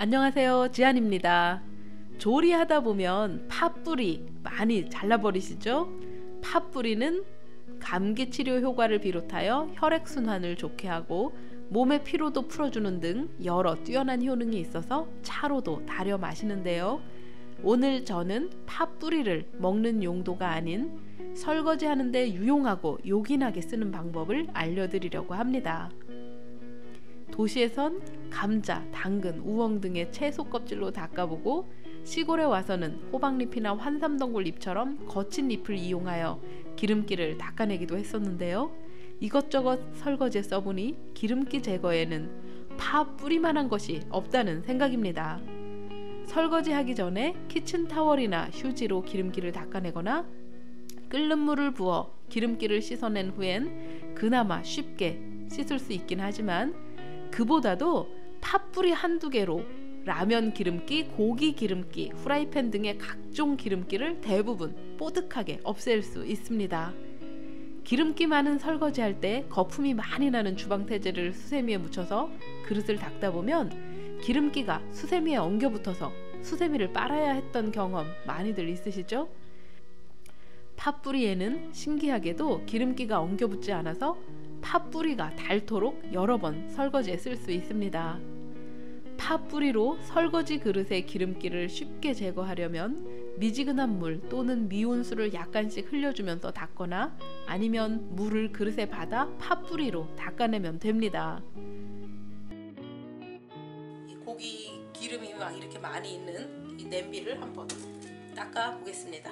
안녕하세요. 지안입니다. 조리하다 보면 팥뿌리 많이 잘라버리시죠? 팥뿌리는 감기 치료 효과를 비롯하여 혈액순환을 좋게 하고 몸의 피로도 풀어주는 등 여러 뛰어난 효능이 있어서 차로도 달여 마시는데요. 오늘 저는 팥뿌리를 먹는 용도가 아닌 설거지 하는데 유용하고 요긴하게 쓰는 방법을 알려드리려고 합니다. 도시에선 감자, 당근, 우엉 등의 채소 껍질로 닦아보고 시골에 와서는 호박잎이나 환삼덩굴 잎처럼 거친 잎을 이용하여 기름기를 닦아내기도 했었는데요. 이것저것 설거지에 써보니 기름기 제거에는 파 뿌리만한 것이 없다는 생각입니다. 설거지하기 전에 키친타월이나 휴지로 기름기를 닦아내거나 끓는 물을 부어 기름기를 씻어낸 후엔 그나마 쉽게 씻을 수 있긴 하지만 그보다도 팥뿌리 한두 개로 라면 기름기, 고기 기름기, 후라이팬 등의 각종 기름기를 대부분 뽀득하게 없앨 수 있습니다. 기름기 많은 설거지할 때 거품이 많이 나는 주방 태제를 수세미에 묻혀서 그릇을 닦다 보면 기름기가 수세미에 엉겨 붙어서 수세미를 빨아야 했던 경험 많이들 있으시죠? 팥뿌리에는 신기하게도 기름기가 엉겨 붙지 않아서 팥뿌리가 닳도록 여러 번 설거지에 쓸 수 있습니다. 팥뿌리로 설거지 그릇의 기름기를 쉽게 제거하려면 미지근한 물 또는 미온수를 약간씩 흘려주면서 닦거나 아니면 물을 그릇에 받아 팥뿌리로 닦아내면 됩니다. 고기 기름이 막 이렇게 많이 있는 이 냄비를 한번 닦아 보겠습니다.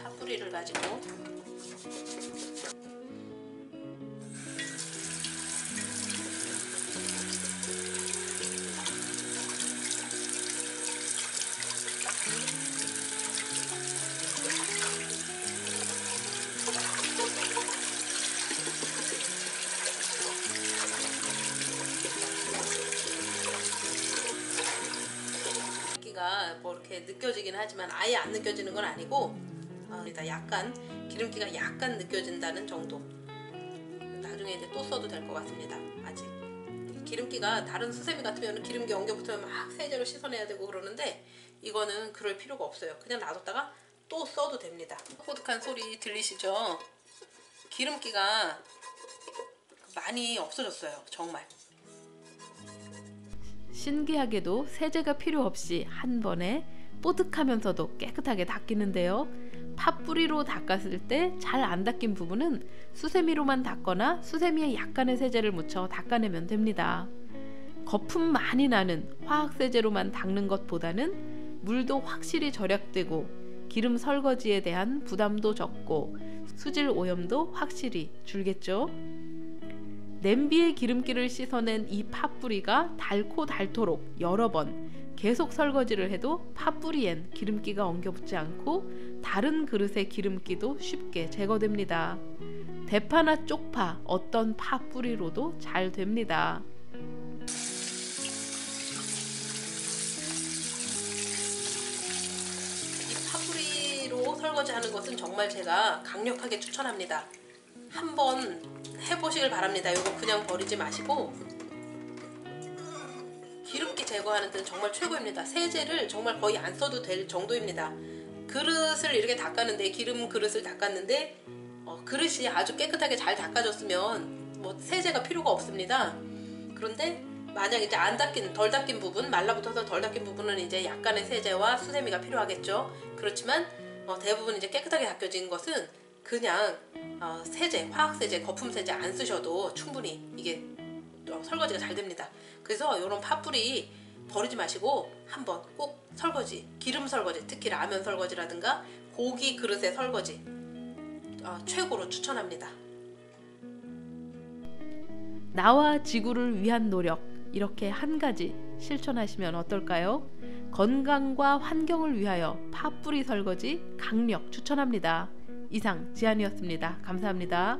자, 파뿌리를 가지고. 뭐 이렇게 느껴지긴 하지만 아예 안 느껴지는 건 아니고 어, 일단 약간 기름기가 약간 느껴진다는 정도. 나중에 이제 또 써도 될 것 같습니다 아직. 기름기가 다른 수세미 같으면 기름기 엉겨 붙으면 막 세제로 씻어내야 되고 그러는데 이거는 그럴 필요가 없어요. 그냥 놔뒀다가 또 써도 됩니다. 호득한 소리 들리시죠? 기름기가 많이 없어졌어요 정말. 신기하게도 세제가 필요 없이 한 번에 뽀득하면서도 깨끗하게 닦이는데요. 팥뿌리로 닦았을 때 잘 안 닦인 부분은 수세미로만 닦거나 수세미에 약간의 세제를 묻혀 닦아내면 됩니다. 거품 많이 나는 화학 세제로만 닦는 것보다는 물도 확실히 절약되고 기름 설거지에 대한 부담도 적고 수질 오염도 확실히 줄겠죠. 냄비에 기름기를 씻어낸 이 팥뿌리가 닳고 닳도록 여러 번 계속 설거지를 해도 팥뿌리엔 기름기가 엉겨붙지 않고 다른 그릇의 기름기도 쉽게 제거됩니다. 대파나 쪽파 어떤 팥뿌리로도 잘 됩니다. 설거지하는 것은 정말 제가 강력하게 추천합니다. 한번 해보시길 바랍니다. 이거 그냥 버리지 마시고 제거하는 데는 정말 최고입니다. 세제를 정말 거의 안 써도 될 정도입니다. 그릇을 이렇게 닦았는데 기름 그릇을 닦았는데 어, 그릇이 아주 깨끗하게 잘 닦아졌으면 뭐 세제가 필요가 없습니다. 그런데 만약 이제 안 닦인 덜 닦인 부분 말라붙어서 덜 닦인 부분은 이제 약간의 세제와 수세미가 필요하겠죠. 그렇지만 어, 대부분 이제 깨끗하게 닦여진 것은 그냥 어, 세제, 화학 세제, 거품 세제 안 쓰셔도 충분히 이게 어, 설거지가 잘 됩니다. 그래서 이런 팥뿌리 버리지 마시고 한번 꼭 설거지, 기름 설거지, 특히 라면 설거지라든가 고기 그릇의 설거지 어, 최고로 추천합니다. 나와 지구를 위한 노력 이렇게 한 가지 실천하시면 어떨까요? 건강과 환경을 위하여 팥뿌리 설거지 강력 추천합니다. 이상 지안이었습니다. 감사합니다.